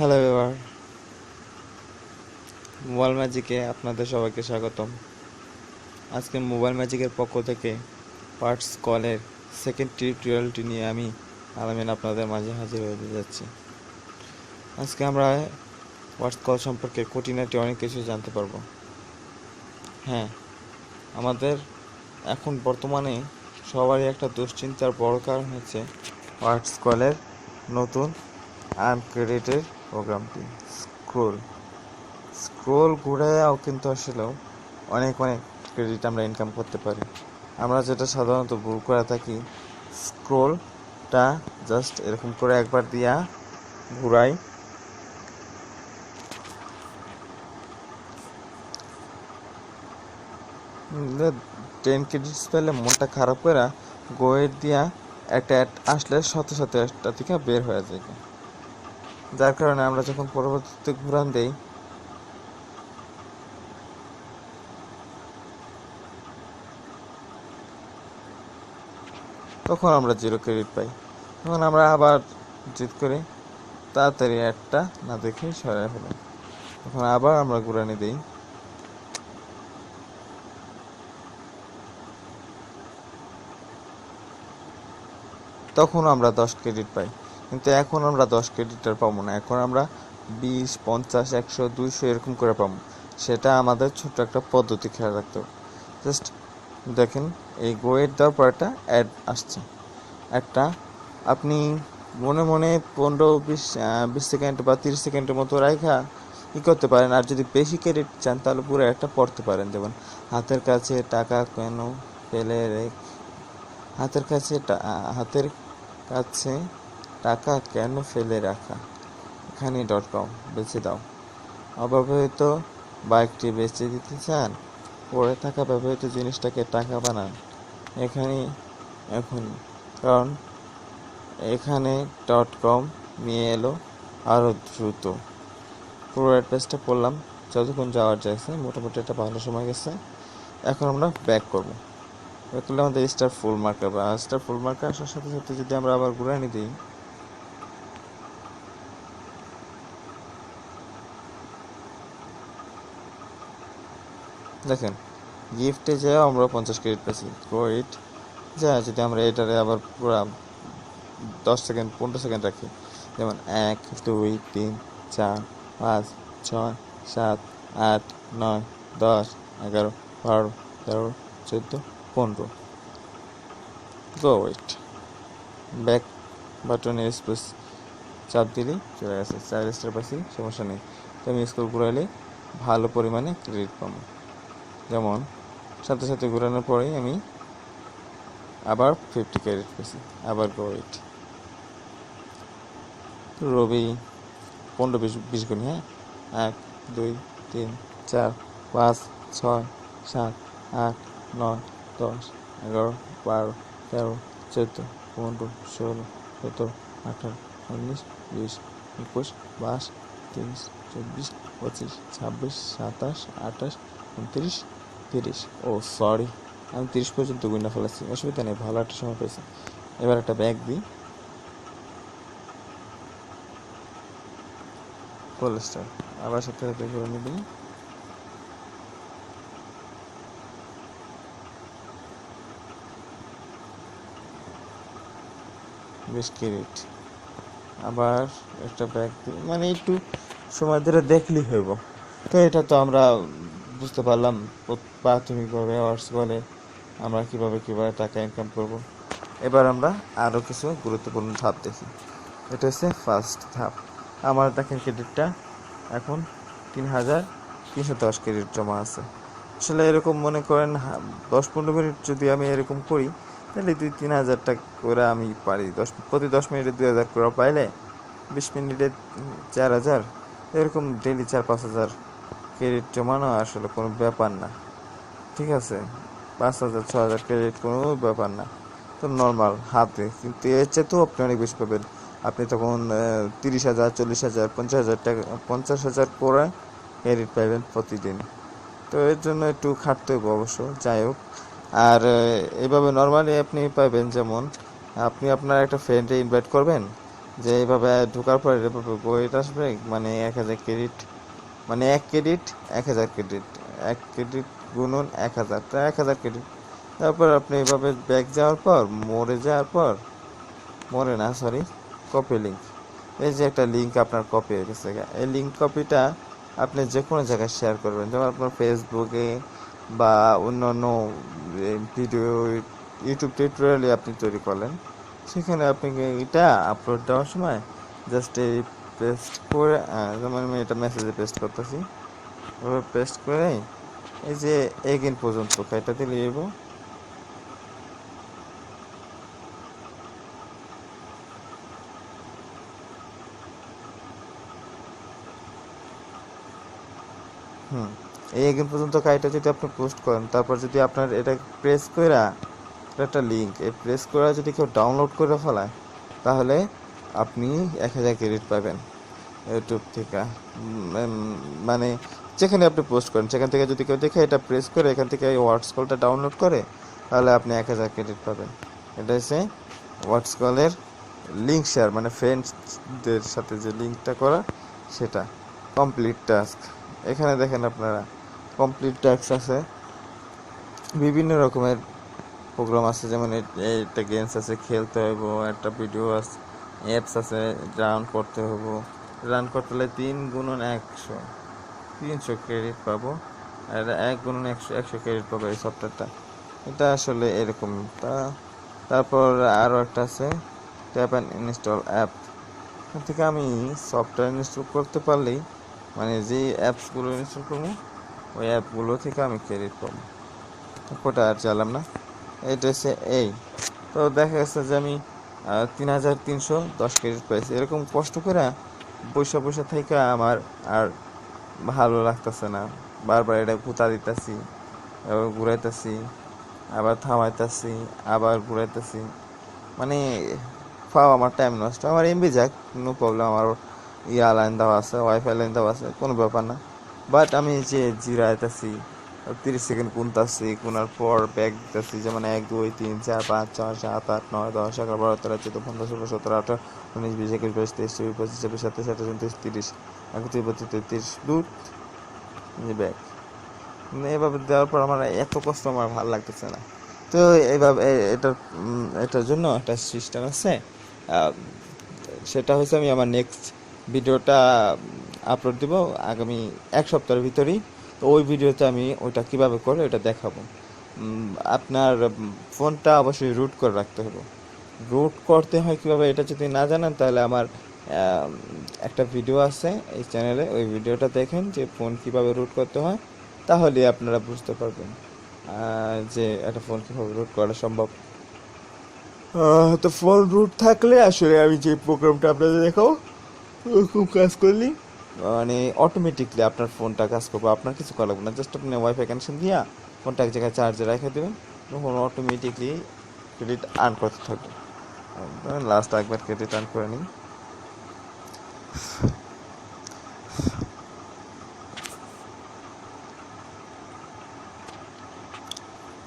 Hello এবার mobile ম্যাজিকে আপনাদের সবাইকে স্বাগতম। আজকে মোবাইল ম্যাজিকের পক্ষ থেকে পার্টস কলের সেকেন্ড টিউটোরিয়ালটি নিয়ে আমি আলামিন আপনাদের মাঝে হাজির হয়ে যাচ্ছি। আজকে আমরা পার্টস কল সম্পর্কে খুঁটিনাটি অনেক কিছু জানতে পারব। হ্যাঁ আমাদের এখন বর্তমানে সবারই একটা দুশ্চিন্তার বড় কারণ হচ্ছে পার্টস কলের নতুন আনক্রেডিটেড প্রোগ্রামটি। স্ক্রোল। স্ক্রোল ঘুরেও কিন্তু আসলেও অনেক অনেক ক্রেডিট আমরা ইনকাম করতে পারি। আমরা যেটা সাধারণত ভুল করে থাকি, স্ক্রোলটা জাস্ট এরকম করে একবার দিয়া ঘুরাই। টেন ক্রেডিটস পেলে মনটা খারাপ করে গোয়ের দিয়া একটা অ্যাড আসলে সাথে সাথে একটা থেকে বের হয়ে যায়। যার কারণে আমরা যখন পরবর্তীতে ঘুরান দেই, তখন আমরা জিরো ক্রেডিট পাই। তখন আমরা আবার জিত করি, তাড়াতাড়ি একটা না দেখে সরাই ফেলাই তখন আবার আমরা ঘুরানি দিই। তখন আমরা দশ ক্রেডিট পাই। কিন্তু এখন আমরা দশ ক্রেডিট আর পাবো না। এখন আমরা বিশ, পঞ্চাশ, একশো, দুইশো এরকম করে পাবো। সেটা আমাদের ছোট্ট একটা পদ্ধতি, খেয়াল রাখতে হবে। জাস্ট দেখেন, এই গোয়ের দেওয়ার পর একটা অ্যাড আসছে। একটা আপনি মনে মনে পনেরো, বিশ বিশ সেকেন্ড বা তিরিশ সেকেন্ডের মতো রাখা ই করতে পারেন। আর যদি বেশি ক্রেডিট চান, তাহলে পুরো একটা পড়তে পারেন। যেমন, হাতের কাছে টাকা কেন ফেলে রেখ হাতের কাছে হাতের কাছে টাকা কেন ফেলে রাখা? এখানে ডট কম বেছে দাও। অব্যবহৃত বাইকটি বেচে দিতে চান? পড়ে থাকা ব্যবহৃত জিনিসটাকে টাকা বানান। এখানে এখন। কারণ, এখানে ডট কম নিয়ে এলো আরও দ্রুত। পুরো অ্যাড্রেসটা পড়লাম। যতক্ষণ যাওয়ার যাচ্ছে, মোটামুটি একটা ভালো সময় গেছে। এখন আমরা ব্যাক করব। ব্যাক করলে আমাদের স্টার ফুল মার্ক হবে আর স্টার ফুল মার্ক আসার সাথে সাথে যদি আমরা আবার ঘুরানি দিই দেখেন গিফটে যা আমরা পঞ্চাশ ক্রেডিট পেয়েছি গ্রেট যা, যদি আমরা এটারে আবার পুরা দশ সেকেন্ড পনেরো সেকেন্ড রাখি, যেমন এক, দুই, তিন, চার, পাঁচ, ছয়, সাত, আট, নয়, দশ, এগারো, বারো, তেরো, চোদ্দ, পনেরো। গো ওয়েট ব্যাক বাটনে স্পেস চাপ দিলেই চলে গেছে। চার স্টার পাচ্ছি সমস্যা নেই। তো আমি স্কুল ঘুরাইলে ভালো পরিমাণে ক্রেডিট পাবো। যেমন সাথে সাথে ঘোরানোর পরেই আমি আবার ফিফটি ক্যারেট পেয়েছি, আবার গো এইট রবি, পনেরো বিশ বিশ গুণ হ্যাঁ? এক, দুই, তিন, চার, পাঁচ, ছয়, সাত, আট, নয়, দশ, এগারো, বারো, তেরো, চোদ্দ, পনেরো, ষোলো, সতেরো, আঠারো, উনিশ, বিশ, একুশ, বাইশ, তেইশ, চব্বিশ, পঁচিশ, ছাব্বিশ, সাতাশ, আঠাশ, উনত্রিশ তিরিশ। ও সরি আমি তিরিশ পর্যন্ত গুণা ফেলেছি। অসুবিধা নেই, ভালো একটা সময় পেয়েছি। এবার একটা ব্যাগ দিই পোলস্টার আবার সাথে সাথে করে নিবি বেশ ক্রেডিট আবার একটা ব্যাগ মানে একটু সময় ধরে দেখলেই হইব। তো এটা তো আমরা বুঝতে পারলাম প্রাথমিকভাবে আওয়ার্স বলে, আমরা কীভাবে কীভাবে টাকা ইনকাম করব। এবার আমরা আরও কিছু গুরুত্বপূর্ণ ধাপ দেখি। এটা হচ্ছে ফার্স্ট ধাপ। আমার দেখেন ক্রেডিটটা এখন তিন হাজার তিনশো দশ ক্রেডিট জমা আছে। আসলে এরকম মনে করেন দশ পনেরো মিনিট যদি আমি এরকম করি, তাহলে দুই তিন হাজার টাকা করে আমি পারি। দশ, প্রতি দশ মিনিটে দুই হাজার করে পাইলে, বিশ মিনিটে চার হাজার, এরকম ডেলি চার পাঁচ হাজার ক্রেডিট জমানো আসলে কোনো ব্যাপার না। ঠিক আছে? পাঁচ হাজার ছ হাজার ক্রেডিট কোনো ব্যাপার না। তো নর্মাল হাতে। কিন্তু এর চেয়েতেও আপনি অনেক বেশি পাবেন। আপনি তখন তিরিশ হাজার চল্লিশ হাজার পঞ্চাশ হাজার টাকা পঞ্চাশ হাজার করে ক্রেডিট পাবেন প্রতিদিন। তো এর জন্য একটু খাটতে হবে অবশ্য। যাই হোক। আর আহ, এইভাবে নর্মালি আপনি পাবেন যেমন আপনি আপনার একটা ফ্রেন্ডে ইনভাইট করবেন যে এইভাবে ঢোকার পরে এভাবে বইটা আসবে মানে এক হাজার ক্রেডিট মানে এক ক্রেডিট, এক হাজার ক্রেডিট। এক ক্রেডিট গুণন এক হাজার তা এক হাজার ক্রেডিট। তারপর আপনি এভাবে ব্যাক যাওয়ার পর, মরে যাওয়ার পর, মরে না সরি কপি লিঙ্ক এই যে একটা লিঙ্ক আপনার কপি হয়ে গেছে, এই লিঙ্ক কপিটা আপনি যে কোনো জায়গায় শেয়ার করবেন। যেমন আপনার ফেসবুকে বা অন্যান্য ভিডিও ইউটিউব টিউটোরিয়ালে আপনি তৈরি করলেন। সেখানে আপনি এটা আপলোড দেওয়ার সময় জাস্ট এই পেস্ট করে যেমন আমি এটা মেসেজে পেস্ট করতেছি ওভাবে পেস্ট করে এই যে এগিন পর্যন্ত এটা দিলে যাব হুম, এই এগিন পর্যন্ত কাইটা যদি আপনি পোস্ট করেন, তারপর যদি আপনার এটা প্রেস কইরা একটা লিঙ্ক এই প্রেস করা যদি কেউ ডাউনলোড করে ফেলায়, তাহলে আপনি এক হাজার ক্রেডিট পাবেন ইউটিউব থেকে। মানে যেখানে আপনি পোস্ট করেন, সেখান থেকে যদি কেউ দেখে এটা প্রেস করে, এখান থেকে এই ওয়ার্ডস কলটা ডাউনলোড করে, তাহলে আপনি এক হাজার ক্রেডিট পাবেন। এটা হচ্ছে ওয়ার্ডস কলের লিঙ্ক শেয়ার মানে ফ্রেন্ডসদের সাথে যে লিঙ্কটা করা, সেটা। কমপ্লিট টাস্ক এখানে দেখেন আপনারা কমপ্লিট টাস্ক আছে। বিভিন্ন রকমের প্রোগ্রাম আছে, যেমন একটা গেমস আছে, খেলতে হইব, একটা ভিডিও আছে। অ্যাপস আছে রান করতে হইব রান করতে হলে তিন গুণন একশো। তিনশো ক্রেডিট পাবো। আর এক গুণন একশো একশো ক্রেডিট পাবো এই সফটওয়্যারটা এটা আসলে এরকম। তা, তারপর আরও একটা আছে ট্যাপ অ্যান্ড ইনস্টল অ্যাপ এখান থেকে আমি সফটওয়্যার ইনস্টল করতে পারলেই মানে যে অ্যাপসগুলো ইনস্টল করব, ওই অ্যাপগুলো থেকে আমি ক্রেডিট পাবো। কোটা আর চালাম না? এটা হচ্ছে এই তো দেখা যাচ্ছে যে আমি তিন হাজার তিনশো দশ ক্রেডিট পাইছি এরকম কষ্ট করে বসে বসে থেকে আমার আর ভালো লাগতেছে না। বারবার এটা গুতা দিতেছি, আবার ঘুরাইতেছি, আবার থামাইতেছি, আবার ঘুরাইতেছি। মানে ফাও আমার টাইম নষ্ট। আমার এমবি যাক নো প্রবলেম আমার ইয়া লাইন দেওয়া আছে ওয়াইফাই লাইন দেওয়া আছে, কোনো ব্যাপার না। বাট আমি যে জিরাইতেছি তিরিশ সেকেন্ড গুনতাছি, গুনার পর ব্যাগ দিতেছি, যেমন এক, দুই, তিন, চার, পাঁচ, ছয়, সাত, আট, নয়, দশ, এগারো, বারো, তেরো, চোদ্দ, পনেরো, ষোলো, সতেরো, আঠারো, উনিশ, বিশ, একুশ, বাইশ, তেইশ, চব্বিশ, পঁচিশ, ছাব্বিশ, সাতাশ, আঠাশ, উনত্রিশ, তিরিশ একত্রিশ বত্রিশ, তেত্রিশ দুধ ব্যাগ এভাবে দেওয়ার পর আমার এত কষ্ট আমার ভালো লাগতেছে না। তো এইভাবে এটার এটার জন্য একটা সিস্টেম আছে। সেটা হচ্ছে আমি আমার নেক্সট ভিডিওটা আপলোড দিব আগামী এক সপ্তাহের ভিতরেই। তো ওই ভিডিওতে আমি ওইটা কীভাবে করে ওটা দেখাবো। আপনার ফোনটা অবশ্যই রুট করে রাখতে হবে। রুট করতে হয় কীভাবে এটা যদি না জানেন, তাহলে আমার একটা ভিডিও আছে এই চ্যানেলে ওই ভিডিওটা দেখেন যে ফোন কীভাবে রুট করতে হয় তাহলে আপনারা বুঝতে পারবেন যে একটা ফোন কীভাবে রুট করা সম্ভব। তো ফোন রুট থাকলে আসলে আমি যে প্রোগ্রামটা আপনাদের দেখাবো ওরকম কাজ করলে। মানে অটোমেটিকলি আপনার ফোনটা কাজ করবে। আপনার কিছু করা লাগবে না। জাস্ট আপনি ওয়াইফাই কানেকশন দিয়া ফোনটা এক জায়গায় চার্জে রেখে দেবেন। তখন অটোমেটিকলি ক্রেডিট আর্ন করতে থাকবে। লাস্ট একবার ক্রেডিট আর্ন করে নিই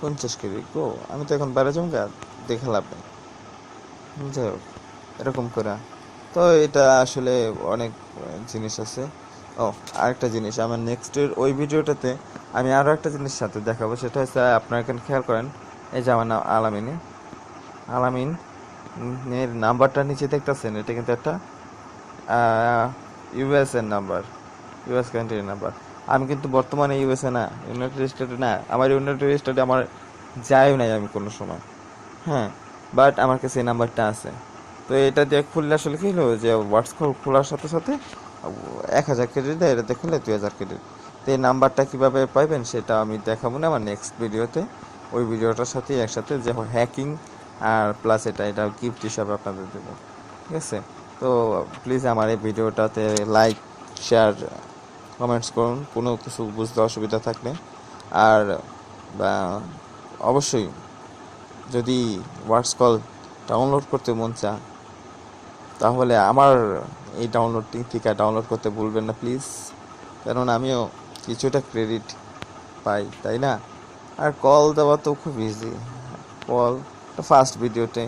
পঞ্চাশ কেজি গো, আমি তো এখন বাইরে যাব দেখে লাভ নেই। যাই হোক, এরকম করে। তো এটা আসলে অনেক জিনিস আছে। ও, আরেকটা জিনিস, আমার নেক্সটের ওই ভিডিওটাতে আমি আরও একটা জিনিস সাথে দেখাবো, সেটা হচ্ছে আপনারা এখানে খেয়াল করেন, এই যে আমার নাম আলামিনে, আলামিন, এর নাম্বারটা নিচে দেখতেছেন, এটা কিন্তু একটা ইউএস এর নাম্বার ইউএস কান্ট্রির নাম্বার। আমি কিন্তু বর্তমানে ইউএসএ না ইউনাইটেড স্টেটে না, আমার ইউনাইটেড স্টেটে আমার যায়ও নাই আমি কোনো সময়। হ্যাঁ বাট আমার কাছে এই নাম্বারটা আছে। তো এটা দিয়ে খুললে আসলে কি হলো? যে হোয়াটসঅ্যাপ খোলার সাথে সাথে এক হাজার ক্রেডিট দেয় এটাতে খুললে দুই হাজার ক্রেডিট তো এই নাম্বারটা কীভাবে পাইবেন সেটা আমি দেখাবো না, আমার নেক্সট ভিডিওতে ওই ভিডিওটার সাথে একসাথে যে হ্যাকিং আর প্লাস এটা এটা গিফট হিসাবে আপনাদের দেবো। ঠিক আছে? তো প্লিজ আমার এই ভিডিওটাতে লাইক শেয়ার কমেন্টস করুন। কোনো কিছু বুঝতে অসুবিধা থাকলে। আর অবশ্যই যদি হোয়াটস কল ডাউনলোড করতে মন চা তাহলে আমার এই ডাউনলোডিং থেকে ডাউনলোড করতে ভুলবেন না প্লিজ কারণ আমিও কিছুটা ক্রেডিট পাই, তাই না? আর কল দেওয়া তো খুব ইজি কল ফার্স্ট ভিডিওতে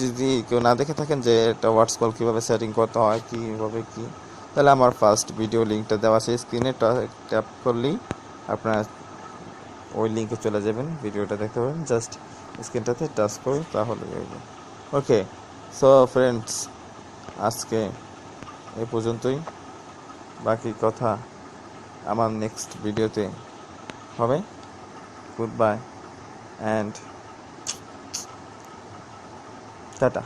যদি কেউ না দেখে থাকেন যে একটা হোয়াটস কল কীভাবে সেটিং করতে হয় কীভাবে কী, তাহলে আমার ফার্স্ট ভিডিও লিঙ্কটা দেওয়া আছে স্ক্রিনে ট্যাপ করলেই আপনার ওই লিঙ্কে চলে যাবেন ভিডিওটা দেখতে পাবেন। জাস্ট স্ক্রিনটাতে টাচ করে তাহলে ওকে সো ফ্রেন্ডস আজকে এ পর্যন্তই। বাকি কথা আমার নেক্সট ভিডিওতে হবে। Good bye and tata.